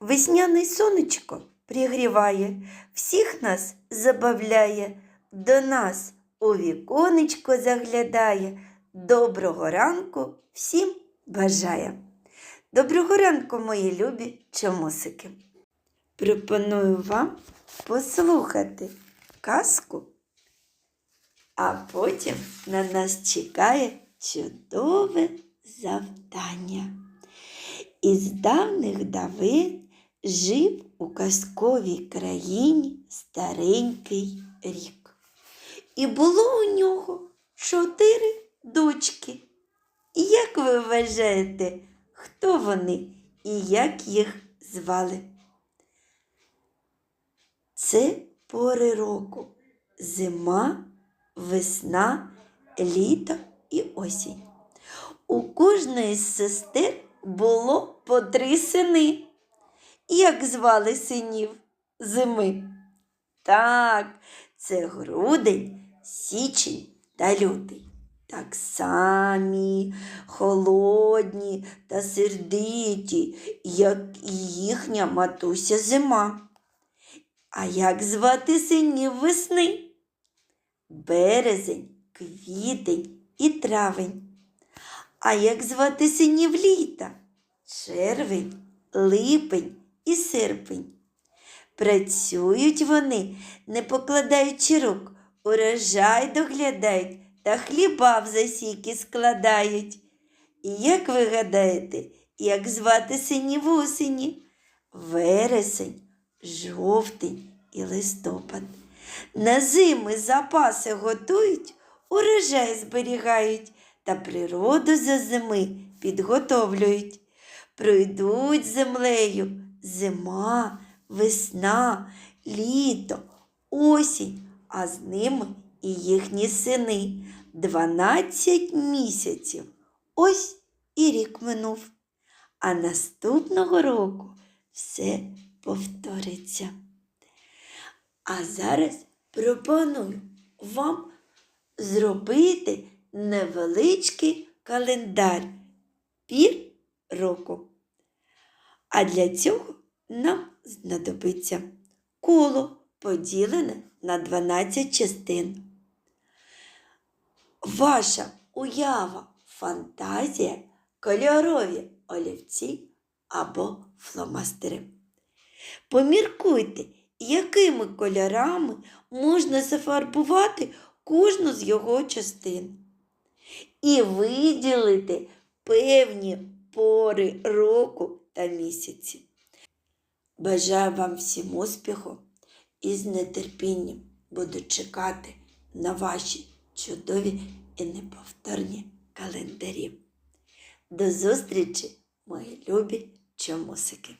Весняний сонечко пригріває, всіх нас забавляє, до нас у віконечко заглядає. Доброго ранку всім бажає. Доброго ранку, мої любі чомусики. Пропоную вам послухати казку, а потім на нас чекає чудове завдання. Із давних давин жив у казковій країні старенький рік. І було у нього чотири дочки. І Як ви вважаєте, хто вони і як їх звали? Це пори року. Зима, весна, літо і осінь. У кожної з сестер було по три сини. Як звали синів зими? Так, це грудень, січень та лютий. Так самі холодні та сердиті, як і їхня матуся зима. А як звати синів весни? Березень, квітень і травень. А як звати синів літа? Червень, липень і серпень. Працюють вони, не покладаючи рук, урожай доглядають та хліба в засіки складають. І як ви гадаєте, як звати синів осені? Вересень, жовтень і листопад. На зими запаси готують, урожай зберігають та природу за зими підготовлюють. Пройдуть землею зима, весна, літо, осінь, а з ними і їхні сини. Дванадцять місяців. Ось і рік минув. А наступного року все повториться. А зараз пропоную вам зробити невеличкий календар пір року. А для цього нам знадобиться коло поділене на 12 частин. Ваша уява, фантазія, кольорові олівці або фломастери. Поміркуйте, якими кольорами можна зафарбувати кожну з його частин. І виділити певні пори року та місяці. Бажаю вам всім успіху і з нетерпінням буду чекати на ваші чудові і неповторні календарі. До зустрічі, мої любі чомусики!